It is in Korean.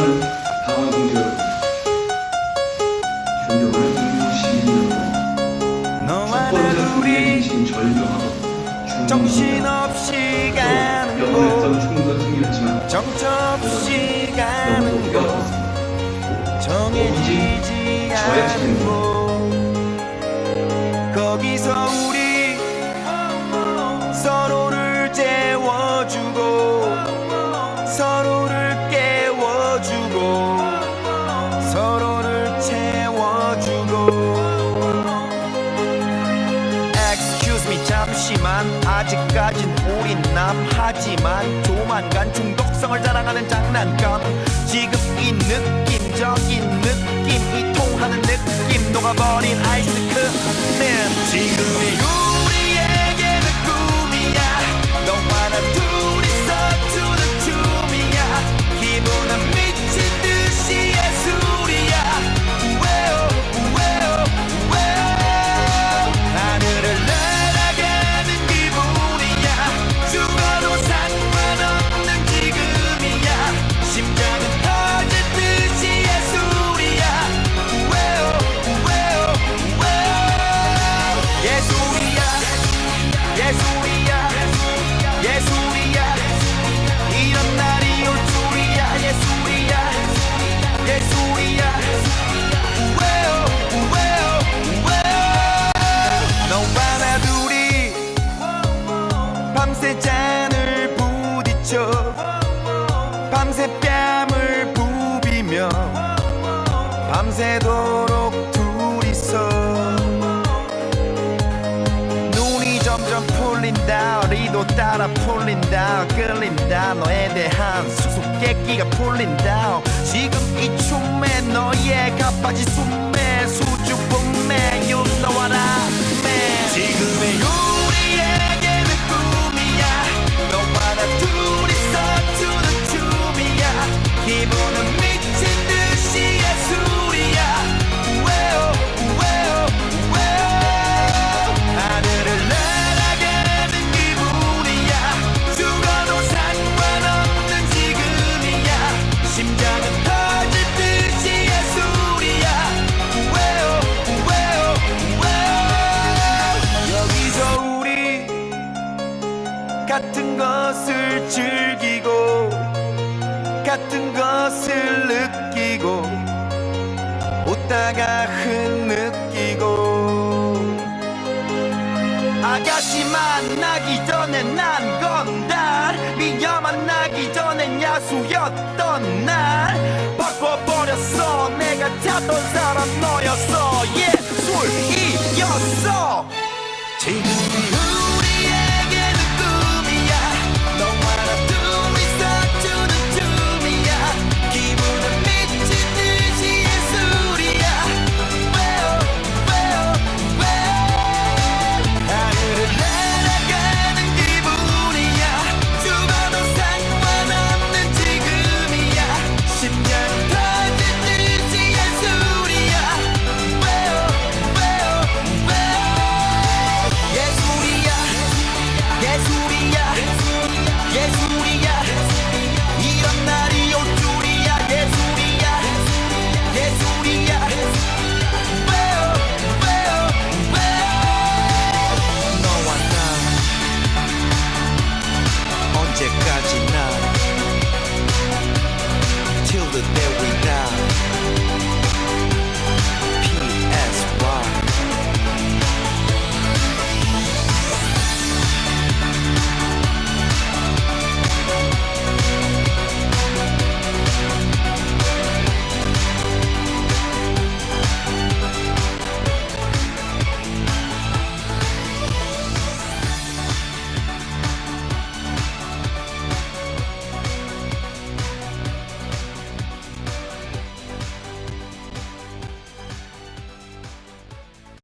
사랑하는 여러분, 존경하는 인류 시민 여러분, 첫 번째 미친 절벽하고 정신없이 가는 곳. 총선 승리였지만 정처없이 가는 곳. 정해지지 않은 곳. 거기서 우리 서로를 재워주고 아직까진 우린 남하지만 조만간 중독성을 자랑하는 장난감 밤새도록 둘이서 눈이 점점 풀린다 리도 따라 풀린다 끌린다. 너에 대한 수수께끼가 풀린다. 지금 이 춤에 너의 가빠지 숨 것을 즐기고 같은 것을 느끼고 웃다가 흐느끼고. 아가씨 만나기 전에 난 건달 미녀 만나기 전엔 야수였던 날. 바꿔버렸어. 내가 찾던 사람 너였어. 예술이었어. 지금이